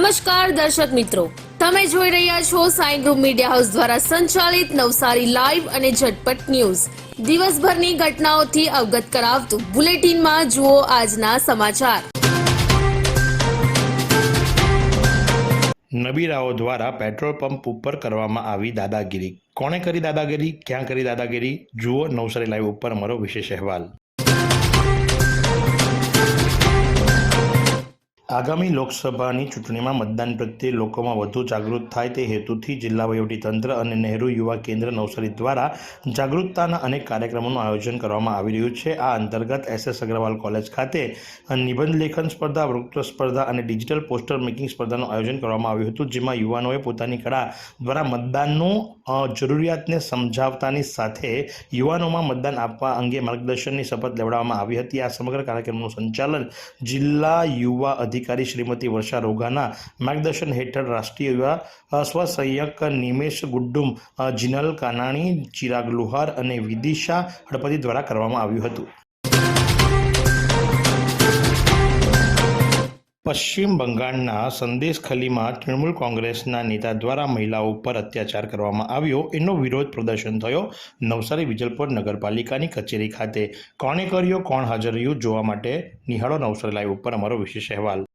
નમસ્કાર દર્શક મિત્રો. તમે જોઈ રહ્યા છો સાઈ ગ્રુપ મીડિયા હાઉસ દ્વારા સંચાલિત નવસારી લાઈવ અને ઝટપટ ન્યૂઝ. દિવસભરની ઘટનાઓથી અવગત કરાવતું બુલેટિનમાં જુઓ આજના સમાચાર. નબીરાઓ દ્વારા પેટ્રોલ પંપ ઉપર કરવામાં આવી દાદાગીરી. કોણે કરી દાદાગીરી? ક્યાં કરી દાદાગીરી? જુઓ નવસારી લાઈવ ઉપર અમારો વિશેષ અહેવાલ. આગામી લોકસભાની ચૂંટણીમાં મતદાન પ્રત્યે લોકોમાં વધુ જાગૃત થાય તે હેતુથી જિલ્લા તંત્ર અને નહેરુ યુવા કેન્દ્ર નવસારી દ્વારા જાગૃતતાના અનેક કાર્યક્રમોનું આયોજન કરવામાં આવી રહ્યું છે. આ અંતર્ગત એસ એસ અગ્રવાલ કોલેજ ખાતે નિબંધ લેખન સ્પર્ધા વક્તૃત્વ સ્પર્ધા અને ડિજિટલ પોસ્ટર મેકિંગ સ્પર્ધાનું આયોજન કરવામાં આવ્યું હતું, જેમાં યુવાનોએ પોતાની કળા દ્વારા મતદાનનું જરૂરિયાતને સમજાવતાની સાથે યુવાનોમાં મતદાન આપવા અંગે માર્ગદર્શનની શપથ લેવડાવવામાં આવી હતી. આ સમગ્ર કાર્યક્રમનું સંચાલન જિલ્લા યુવા અધિકારી શ્રીમતી વર્ષા રોગાના માર્ગદર્શન હેઠળ રાષ્ટ્રીય યુવા સ્વસહાયક નિમેશ ગુડ્ડુમ જિનલ કાનાણી, ચિરાગ લુહાર અને વિદિશા હડપતિ દ્વારા કરવામાં આવ્યું હતું. પશ્ચિમ બંગાળના સંદેશ ખલીમાં તૃણમૂલ કોંગ્રેસના નેતા દ્વારા મહિલાઓ ઉપર અત્યાચાર કરવામાં આવ્યો. એનો વિરોધ પ્રદર્શન થયો. નવસારી વિજલપોર નગરપાલિકાની કચેરી ખાતે કોણે કર્યો, કોણ હાજર રહ્યું, જોવા માટે નિહાળો નવસારી લાઈવ ઉપર અમારો વિશેષ અહેવાલ.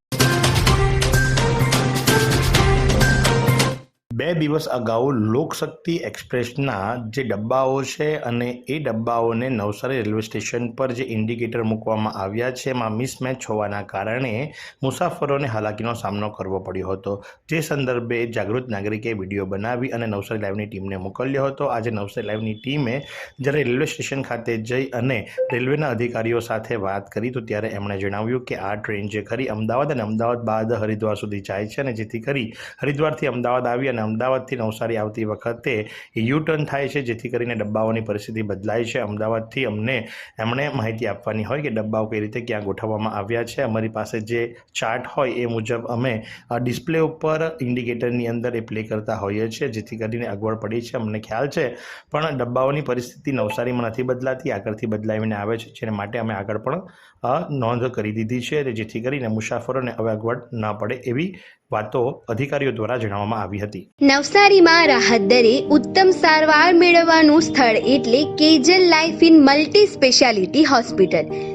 બે દિવસ અગાઉ લોકશક્તિ એક્સપ્રેસના જે ડબ્બાઓ છે અને એ ડબ્બાઓને નવસારી રેલવે સ્ટેશન પર જે ઇન્ડિકેટર મૂકવામાં આવ્યા છે, એમાં મિસમેચ હોવાના કારણે મુસાફરોને હાલાકીનો સામનો કરવો પડ્યો હતો. જે સંદર્ભે જાગૃત નાગરિકે વીડિયો બનાવી અને નવસારી લાઈવની ટીમને મોકલ્યો હતો. આજે નવસારી લાઈવની ટીમે જ્યારે રેલવે સ્ટેશન ખાતે જઈ અને રેલવેના અધિકારીઓ સાથે વાત કરી, તો ત્યારે એમણે જણાવ્યું કે આ ટ્રેન જે ખરી અમદાવાદ અને અમદાવાદ બાદ હરિદ્વાર સુધી જાય છે અને જેથી કરી હરિદ્વારથી અમદાવાદ આવી અને અમદાવાદથી નવસારી આવતી વખતે યુ ટર્ન થાય છે, જેથી કરીને ડબ્બાઓની પરિસ્થિતિ બદલાય છે. અમદાવાદથી અમને, એમણે માહિતી આપવાની હોય કે ડબ્બાઓ કઈ રીતે ક્યાં ગોઠવવામાં આવ્યા છે. અમારી પાસે જે ચાર્ટ હોય એ મુજબ અમે ડિસ્પ્લે ઉપર ઇન્ડિકેટરની અંદર એ પ્લે કરતા હોઈએ છીએ, જેથી કરીને અગવડ પડી છે, અમને ખ્યાલ છે. પણ ડબ્બાઓની પરિસ્થિતિ નવસારીમાં નથી બદલાતી, આગળથી બદલાવીને આવે છે, જેને માટે અમે આગળ પણ નોંધ કરી દીધી છે અને જેથી કરીને મુસાફરોને અવાગવડ ન પડે એવી વાતો અધિકારીઓ દ્વારા જણાવવામાં આવી હતી. નવસારીમાં રાહત દરે ઉત્તમ સારવાર મેળવવાનું સ્થળ એટલે Kejal life in multi speciality hospital.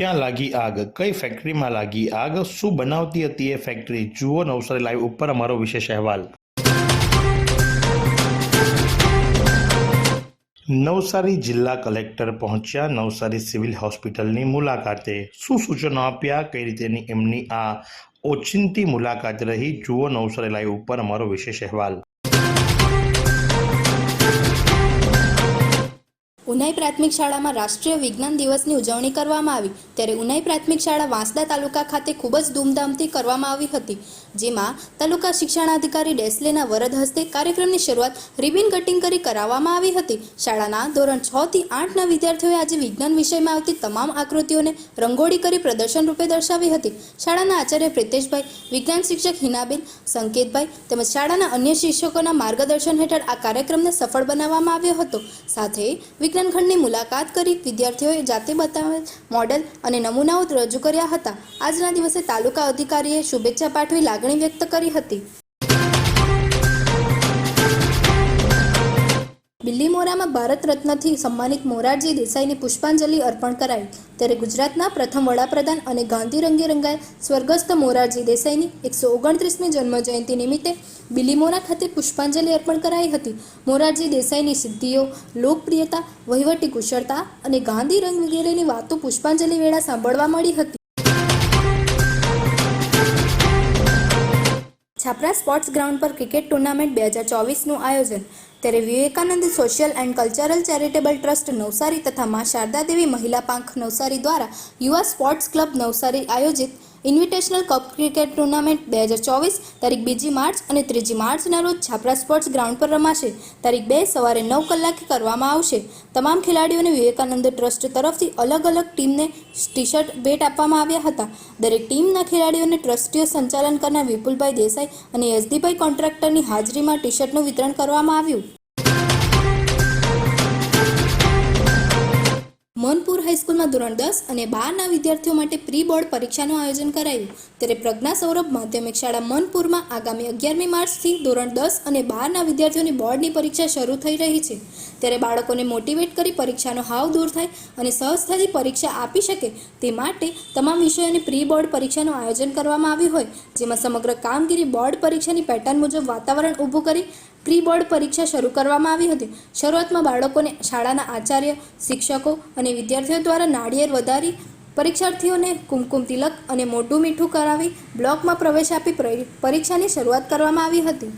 ક્યાં લાગી આગ? કઈ ફેક્ટરીમાં લાગી આગ? શું બનાવતી હતી એ ફેક્ટરી જુઓ નવસારી લાઈવ ઉપર અમારો વિશેષ અહેવાલ. નવસારી જિલ્લા કલેક્ટર પહોંચ્યા નવસારી સિવિલ હોસ્પિટલની મુલાકાતે. શું સૂચનો આપ્યા? કઈ રીતેની એમની આ ઓચિંતી મુલાકાત રહી? જુઓ નવસારી લાઈવ ઉપર અમારો વિશેષ અહેવાલ. ઉનાઈ પ્રાથમિક શાળામાં રાષ્ટ્રીય વિજ્ઞાન દિવસની ઉજવણી કરવામાં આવી. ત્યારે ઉનાઈ પ્રાથમિક શાળા વાંસદા તાલુકા ખાતે ખૂબ જ ધૂમધામથી કરવામાં આવી હતી. જેમાં તાલુકા શિક્ષણાધિકારી ડેસ્લેના વરદ હસ્તે કાર્યક્રમની શરૂઆત રિબિન કટિંગ કરી કરાવવામાં આવી હતી. શાળાના ધોરણ છ થી આઠના વિદ્યાર્થીઓએ આજે વિજ્ઞાન વિષયમાં આવતી તમામ આકૃતિઓને રંગોળી કરી પ્રદર્શન રૂપે દર્શાવી હતી. શાળાના આચાર્ય પ્રિતેશભાઈ, વિજ્ઞાન શિક્ષક હિનાબેન, સંકેતભાઈ તેમજ શાળાના અન્ય શિક્ષકોના માર્ગદર્શન હેઠળ આ કાર્યક્રમને સફળ બનાવવામાં આવ્યો હતો. સાથે વિજ્ઞાન ખંડની મુલાકાત કરી વિદ્યાર્થીઓએ જાતે બતાવેલ મોડેલ અને નમૂનાઓ રજૂ કર્યા હતા. આજના દિવસે તાલુકા અધિકારીએ શુભેચ્છા પાઠવી લાગણી વ્યક્ત કરી હતી. બિલ્લીમોરામાં ભારત રત્નથી સન્માનિત મોરારજી દેસાઈને પુષ્પાંજલિ અર્પણ કરાઈ. ત્યારે ગુજરાતના પ્રથમ વડાપ્રધાન અને ગાંધી રંગે રંગાય સ્વર્ગસ્થ મોરારજી દેસાઈની એકસો ઓગણત્રીસમી જન્મજયંતિ નિમિત્તે બિલીમોરા ખાતે પુષ્પાંજલિ અર્પણ કરાઈ હતી. મોરારજી દેસાઈની સિદ્ધિઓ, લોકપ્રિયતા, વહીવટી કુશળતા અને ગાંધી રંગ વગેરેની વાતો પુષ્પાંજલિ વેળા સાંભળવા મળી હતી. છાપરા સ્પોર્ટ્સ ગ્રાઉન્ડ પર ક્રિકેટ ટુર્નામેન્ટ બે હજાર ચોવીસનું આયોજન. ત્યારે Vivekananda social and cultural charitable trust Navsari તથા મા શારદા દેવી મહિલા પાંખ નવસારી દ્વારા યુવા સ્પોર્ટ્સ ક્લબ નવસારી આયોજિત ઇન્વિટેશનલ કપ ક્રિકેટ ટુર્નામેન્ટ બે હજાર ચોવીસ તારીખ બીજી માર્ચ અને ત્રીજી માર્ચના રોજ છાપરા સ્પોર્ટ્સ ગ્રાઉન્ડ પર રમાશે. તારીખ બે સવારે નવ કલાકે કરવામાં આવશે. તમામ ખેલાડીઓને વિવેકાનંદ ટ્રસ્ટ તરફથી અલગ અલગ ટીમને ટી શર્ટ ભેટ આપવામાં આવ્યા હતા. દરેક ટીમના ખેલાડીઓને ટ્રસ્ટીઓ સંચાલન કરનાર વિપુલભાઈ દેસાઈ અને એસડીભાઈ કોન્ટ્રાક્ટરની હાજરીમાં ટી શર્ટનું વિતરણ કરવામાં આવ્યું. મોનપુર હાઈસ્કૂલમાં ધોરણ દસ અને બારના વિદ્યાર્થીઓ માટે પ્રી બોર્ડ પરીક્ષાનું આયોજન કરાયું. ત્યારે પ્રજ્ઞા સૌરભ માધ્યમિક શાળા મનપુરમાં આગામી અગિયારમી માર્ચથી ધોરણ દસ અને બારના વિદ્યાર્થીઓની બોર્ડની પરીક્ષા શરૂ થઈ રહી છે. ત્યારે બાળકોને મોટિવેટ કરી પરીક્ષાનો હાવ દૂર થાય અને સહજતાથી પરીક્ષા આપી શકે તે માટે તમામ વિષયોની પ્રી બોર્ડ પરીક્ષાનું આયોજન કરવામાં આવ્યું હોય, જેમાં સમગ્ર કામગીરી બોર્ડ પરીક્ષાની પેટર્ન મુજબ વાતાવરણ ઊભું કરી પ્રી બોર્ડ પરીક્ષા શરૂ કરવામાં આવી હતી. શરૂઆતમાં બાળકોને શાળાના આચાર્ય, શિક્ષકો અને વિદ્યાર્થીઓ દ્વારા નાળિયેર વધારી, પરીક્ષાર્થીઓને કુમકુમ તિલક અને મોઢું મીઠું કરાવી બ્લોકમાં પ્રવેશ આપી પરીક્ષાની શરૂઆત કરવામાં આવી હતી.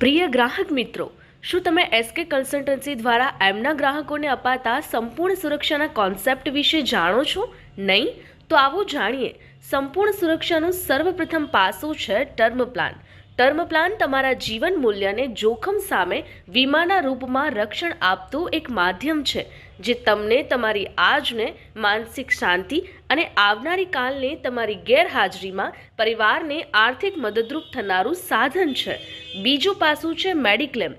પ્રિય ગ્રાહક મિત્રો, શું તમે એસકે કન્સલ્ટન્સી દ્વારા એમના ગ્રાહકોને અપાતા સંપૂર્ણ સુરક્ષાના કોન્સેપ્ટ વિશે જાણો છો? નહીં? તો આવો જાણીએ સંપૂર્ણ સુરક્ષાનું સર્વપ્રથમ પાસું છે ટર્મ પ્લાન. ટર્મ પ્લાન તમારા જીવન મૂલ્યને જોખમ સામે વીમાના રૂપમાં રક્ષણ આપતું એક માધ્યમ છે, જે તમને તમારી આજને માનસિક શાંતિ અને આવનારી કાલને તમારી ગેરહાજરીમાં પરિવારને આર્થિક મદદરૂપ થનારું સાધન છે. બીજું પાસું છે મેડિક્લેમ.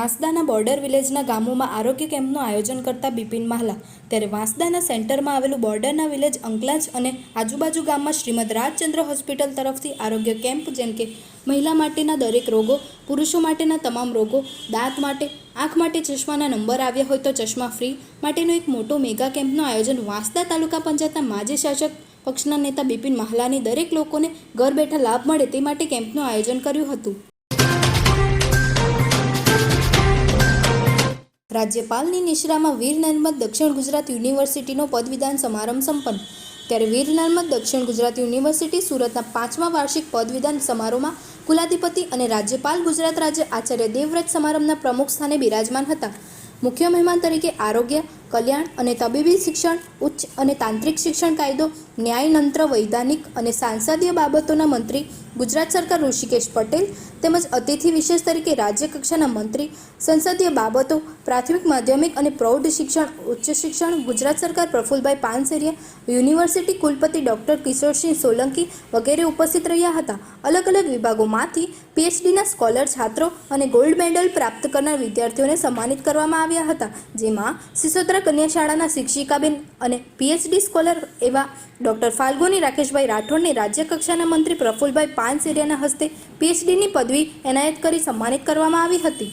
વાંસદાના બોર્ડર વિલેજના ગામોમાં આરોગ્ય કેમ્પનું આયોજન કરતા બિપિન માહલા. ત્યારે વાંસદાના સેન્ટરમાં આવેલું બોર્ડરના વિલેજ અંકલાજ અને આજુબાજુ ગામમાં શ્રીમદ રાજચંદ્ર હોસ્પિટલ તરફથી આરોગ્ય કેમ્પ, જેમ કે મહિલા માટેના દરેક રોગો, પુરુષો માટેના તમામ રોગો, દાંત માટે, આંખ માટે ચશ્માના નંબર આવ્યા હોય તો ચશ્મા ફ્રી માટેનો એક મોટો મેગા કેમ્પનું આયોજન વાંસદા તાલુકા પંચાયતના માજી શાસક પક્ષના નેતા બિપિન માહલાની દરેક લોકોને ઘર બેઠા લાભ મળે તે માટે કેમ્પનું આયોજન કર્યું હતું. રાજ્યપાલની નિશ્રામાં વીર નર્મદ દક્ષિણ ગુજરાત યુનિવર્સિટીનો પદવીદાન સમારંભ સંપન્ન. ત્યારે વીર નર્મદ દક્ષિણ ગુજરાત યુનિવર્સિટી સુરતના પાંચમા વાર્ષિક પદવીદાન સમારોહમાં કુલાધિપતિ અને રાજ્યપાલ ગુજરાત રાજ્ય આચાર્ય દેવવ્રત સમારંભના પ્રમુખ સ્થાને બિરાજમાન હતા. મુખ્ય મહેમાન તરીકે આરોગ્ય, કલ્યાણ અને તબીબી શિક્ષણ, ઉચ્ચ અને તાંત્રિક શિક્ષણ કાયદો, ન્યાયતંત્ર, વૈધાનિક અને સાંસદીય બાબતોના મંત્રી ગુજરાત સરકાર ઋષિકેશ પટેલ તેમજ અતિથિ વિશેષ તરીકે રાજ્ય કક્ષાના મંત્રી, સંસદીય બાબતો, પ્રાથમિક માધ્યમિક અને પ્રૌઢ શિક્ષણ, ઉચ્ચ શિક્ષણ, ગુજરાત સરકાર પ્રફુલભાઈ પાનસેરિયા, યુનિવર્સિટી કુલપતિ ડૉક્ટર કિશોરસિંહ સોલંકી વગેરે ઉપસ્થિત રહ્યા હતા. અલગ અલગ વિભાગોમાંથી પીએચડીના સ્કોલર છાત્રો અને ગોલ્ડ મેડલ પ્રાપ્ત કરનાર વિદ્યાર્થીઓને સન્માનિત કરવામાં આવ્યા હતા, જેમાં સિસોદરા કન્યા શાળાના શિક્ષિકાબેન અને પીએચડી સ્કોલર એવા ડૉક્ટર ફાલ્ગુની રાકેશભાઈ રાઠોડને રાજ્ય કક્ષાના મંત્રી પ્રફુલભાઈ પાનસેરિયાના હસ્તે પીએચડીની પદવી એનાયત કરી સન્માનિત કરવામાં આવી હતી.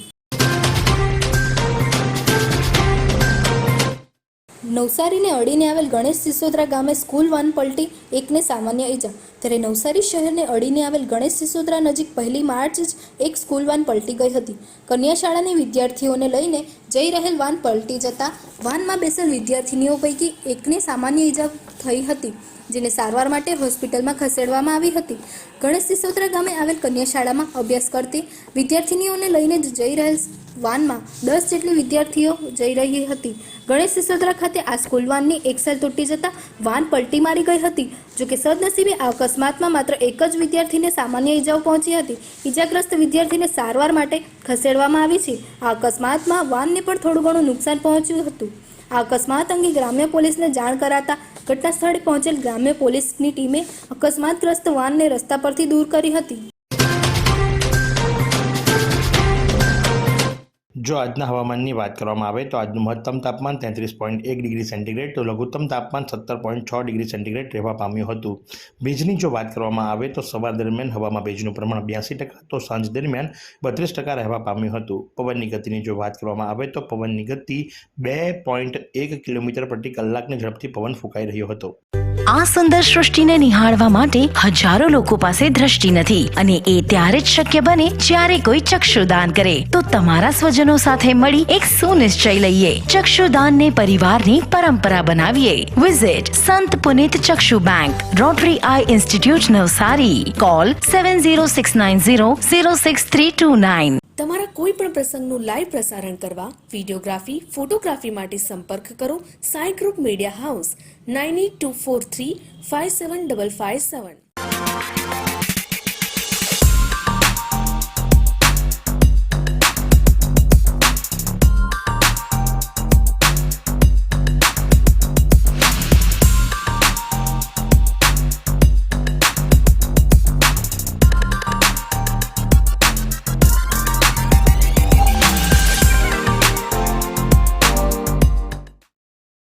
નવસારીને અડીને આવેલ ગણેશ સિસોદરા ગામે સ્કૂલ વાન પલટી એકને સામાન્ય ઈજા. ત્યારે નવસારી શહેરને અડીને આવેલ ગણેશ સિસોદરા નજીક પહેલી માર્ચ જ એક સ્કૂલ વાન પલટી ગઈ હતી. કન્યાશાળાની વિદ્યાર્થીઓને લઈને જઈ રહેલ વાન પલટી જતાં વાનમાં બેસેલ વિદ્યાર્થીનીઓ પૈકી એકને સામાન્ય ઈજા થઈ હતી. જેને સારવાર માટે હોસ્પિટલમાં ખસેડવામાં આવી હતી. ગણેશ સિસોદરા ગામે આવેલ કન્યાશાળામાં અભ્યાસ કરતી વિદ્યાર્થીનીઓને લઈને જઈ રહેલ વાનમાં દસ જેટલી વિદ્યાર્થીઓ જઈ રહી હતી. ગણેશ સિસોદરા ખાતે આ સ્કૂલ વાનની એક્સેલ તૂટી જતા વાન પલટી મારી ગઈ હતી, જોકે સદનસીબે આ અકસ્માતમાં માત્ર એક જ વિદ્યાર્થીને સામાન્ય ઈજાઓ પહોંચી હતી. ઈજાગ્રસ્ત વિદ્યાર્થીને સારવાર માટે ખસેડવામાં આવી છે. આ અકસ્માતમાં વાનને પણ થોડું ઘણું નુકસાન પહોંચ્યું હતું. આ અકસ્માત અંગે ગ્રામ્ય પોલીસને જાણ કરાતા ઘટના સ્થળે પહોંચેલ ગ્રામ્ય પોલીસની ટીમે અકસ્માતગ્રસ્ત વાનને રસ્તા પરથી દૂર કરી હતી. જો આજના હવામાનની વાત કરવામાં આવે તો આજનું મહત્તમ તાપમાન તેત્રીસ પોઈન્ટ એક ડિગ્રી સેન્ટીગ્રેડ તો લઘુત્તમ તાપમાન સત્તર પોઈન્ટ છ ડિગ્રી સેન્ટીગ્રેડ રહેવા પામ્યું હતું. ભેજની જો વાત કરવામાં આવે તો સવાર દરમિયાન હવામાં ભેજનું પ્રમાણ બ્યાસી ટકા તો સાંજ દરમિયાન બત્રીસ ટકા રહેવા પામ્યું હતું. પવનની ગતિની જો વાત કરવામાં આવે તો પવનની ગતિ બે પોઈન્ટ એક કિલોમીટર પ્રતિ કલાકની ઝડપથી પવન ફૂંકાઈ રહ્યો હતો. આ સુંદર સૃષ્ટિને નિહાળવા માટે હજારો લોકો પાસે દ્રષ્ટિ નથી અને એ ત્યારે જ શક્ય બને જ્યારે કોઈ ચક્ષુદાન કરે. તો તમારા સ્વજનો સાથે મળી એક સુનિશ્ચય લઈએ. ચક્ષુદાનને પરિવારની પરંપરા બનાવીએ. Visit Sant Punit Chakshu bank Rotary eye institute Navsari. Call seven zero six nine zero zero six three two nine તમારા કોઈ પણ પ્રસંગનું લાઈવ પ્રસારણ કરવા વિડીયોગ્રાફી, ફોટોગ્રાફી માટે સંપર્ક કરો. Sai group media house 9824357557.